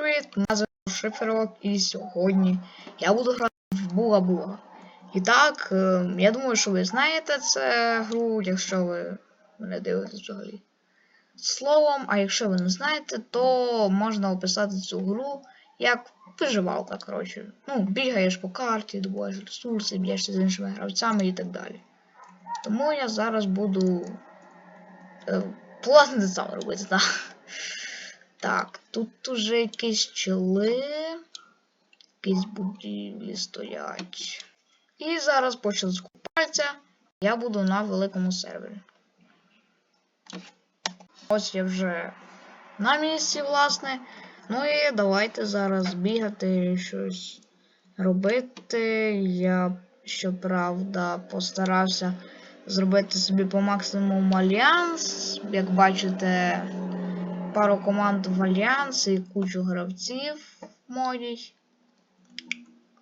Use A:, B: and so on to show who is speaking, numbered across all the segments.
A: привіт! Звати Шиферок і сьогодні я буду грати в Буга Буга. І так, е, я думаю, що ви знаєте цю гру, якщо ви мене дивитесь взагалі. Словом, а якщо ви не знаєте, то можна описати цю гру як виживалка, коротше. Ну, бігаєш по карті, добуваєш ресурси, б'єшся з іншими гравцями і так далі. Тому я зараз буду. Власне це саме робити, так. Так, тут уже якісь чоли, якісь будівлі стоять. І зараз по щелчку пальця я буду на великому сервері. Ось я вже на місці, власне. Ну і давайте зараз бігати щось робити. Я, щоправда, постарався зробити собі по максимуму альянс. Як бачите, пару команд в альянс і кучу гравців моїй.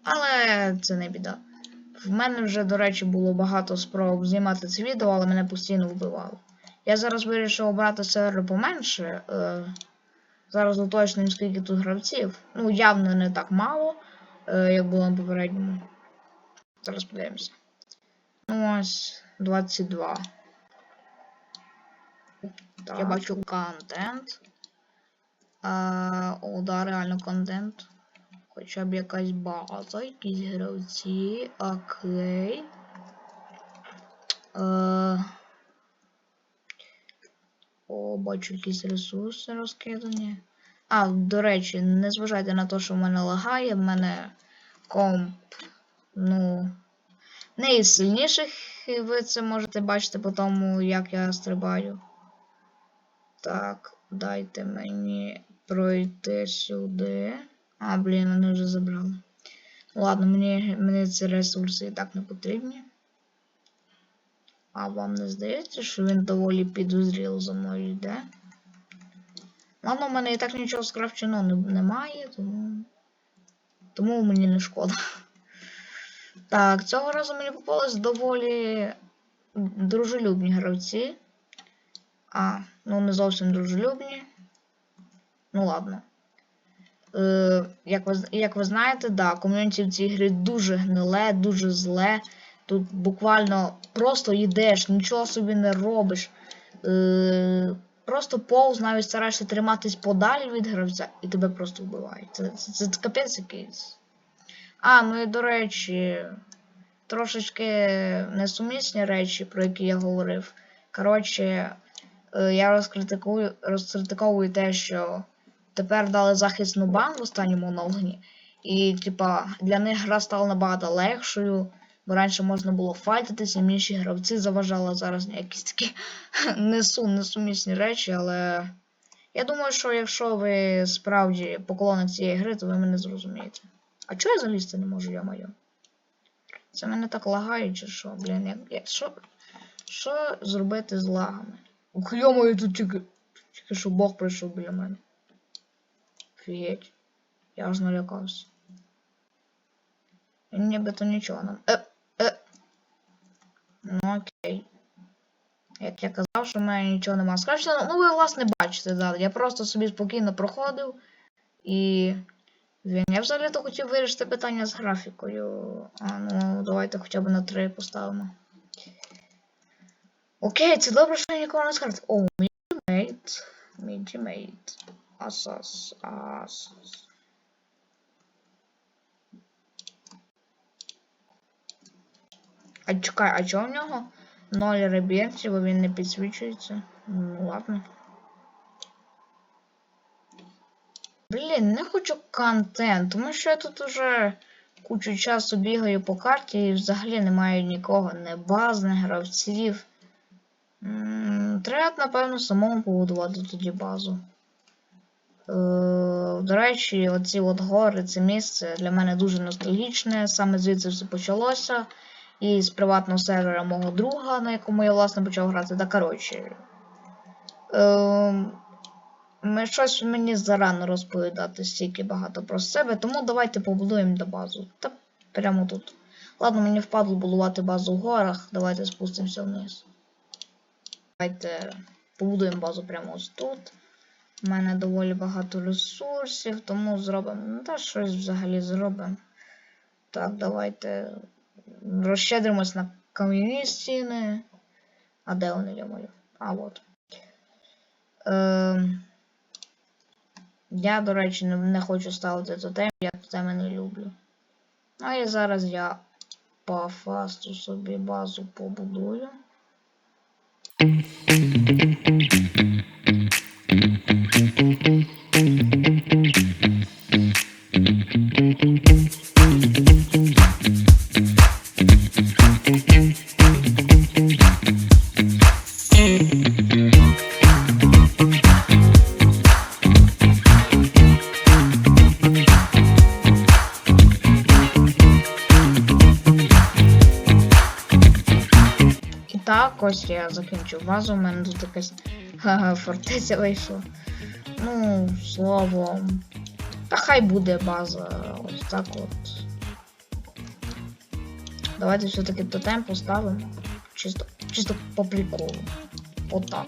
A: Але це не біда. В мене вже, до речі, було багато спроб знімати це відео, але мене постійно вбивало. Я зараз вирішив обрати сервер поменше. Е, зараз уточнюємо, скільки тут гравців. Ну, явно не так мало, е, як було на попередньому. Зараз подивимося. Ну ось 22. Так. Я бачу контент. А, о, да, реально контент. Хоча б якась база, якісь гравці. Окей. Е, о, бачу якісь ресурси розкидані. А, до речі, не зважайте на те, що в мене лагає, в мене комп, ну, не із сильніших, ви це можете бачити по тому, як я стрибаю. Так, дайте мені пройти сюди. А, блін, вони вже забрали. Ладно, мені, мені ці ресурси і так не потрібні. А вам не здається, що він доволі підозріло за мною йде? Ладно, в мене і так нічого скрафченого немає, тому. Тому мені не шкода. Так, цього разу мені попались доволі дружелюбні гравці. А, ну не зовсім дружелюбні. Ну ладно. Е, Як ви як ви знаєте, да, ком'юніті в цій грі дуже гниле, дуже зле. Тут буквально просто йдеш, нічого собі не робиш. Е, Просто повз навіть стараєшся триматись подалі від гравця і тебе просто вбивають. Це, це, це, це капець якийсь. А, ну і до речі, трошечки несумісні речі, про які я говорив. Коротше, я розкритикую, розкритиковую те, що тепер дали захист нубам в останньому оновленні. І, типа, для них гра стала набагато легшою. Бо раніше можна було файтитися, інші гравці заважали зараз якісь такі несу несумісні речі, але я думаю, що якщо ви справді поклонник цієї гри, то ви мене зрозумієте. А чого я залізти не можу, я маю? Це мене так лагає, чи що, блін, як, як що, що зробити з лагами? Ух, йомаю, тут тільки, тільки що Бог прийшов біля мене. Офігеть. Я аж налякався. Нібито нічого нам. Е, е. Ну окей. Як я казав, що в мене нічого немає скрачено. Ну ви власне бачите, да. Я просто собі спокійно проходив і. Він. Я взагалі-то хотів вирішити питання з графікою. А ну давайте хоча б на 3 поставимо. Окей, це добре, що я нікого не скажу. О. Мій тімейт. Асас. Асас. А чекай, а чого в нього? Ноль ребєрців, бо він не підсвічується. Ну ладно. Блін, не хочу контент, тому що я тут уже кучу часу бігаю по карті і взагалі немає нікого, не баз, не гравців. Треба, напевно, самому побудувати тоді базу. Е, До речі, оці от гори, це місце для мене дуже ностальгічне, саме звідси все почалося. І з приватного сервера мого друга, на якому я, власне, почав грати. Та коротше. Е, ми щось мені зарано розповідати стільки багато про себе, тому давайте побудуємо до базу. Та прямо тут. Ладно, мені впадло будувати базу в горах. Давайте спустимося вниз. Давайте побудуємо базу прямо ось тут. У мене доволі багато ресурсів, тому зробимо. Ну, та щось взагалі зробимо. Так, давайте розщедримось на кам'яні стіни. А де вони я малю? А, от. Ем... Я, до речі, не, не хочу ставити тотем, я тотеми не люблю. А і зараз я по фасту собі базу побудую. Mm-hmm. І так, ось я закінчив базу, у мене тут якась фортеця вийшла. Ну, словом. Та хай буде база. Ось так от. Давайте все-таки тотем поставимо. Чисто, чисто по приколу. Отак.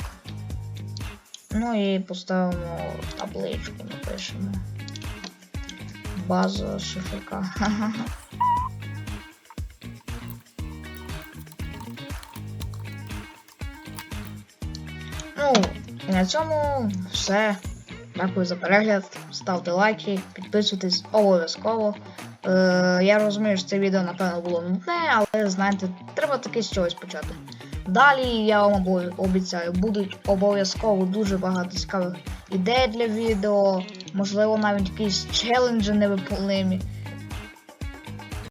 A: Ну і поставимо табличку, напишемо. База ШФК. Ха-ха-ха. Ну, на цьому все. Дякую за перегляд. Ставте лайки, підписуйтесь обов'язково. Е, я розумію, що це відео, напевно, було нудне, але знаєте, треба таки з чогось почати. Далі я вам обіцяю, будуть обов'язково дуже багато цікавих ідей для відео, можливо, навіть якісь челенджі невиполнимі.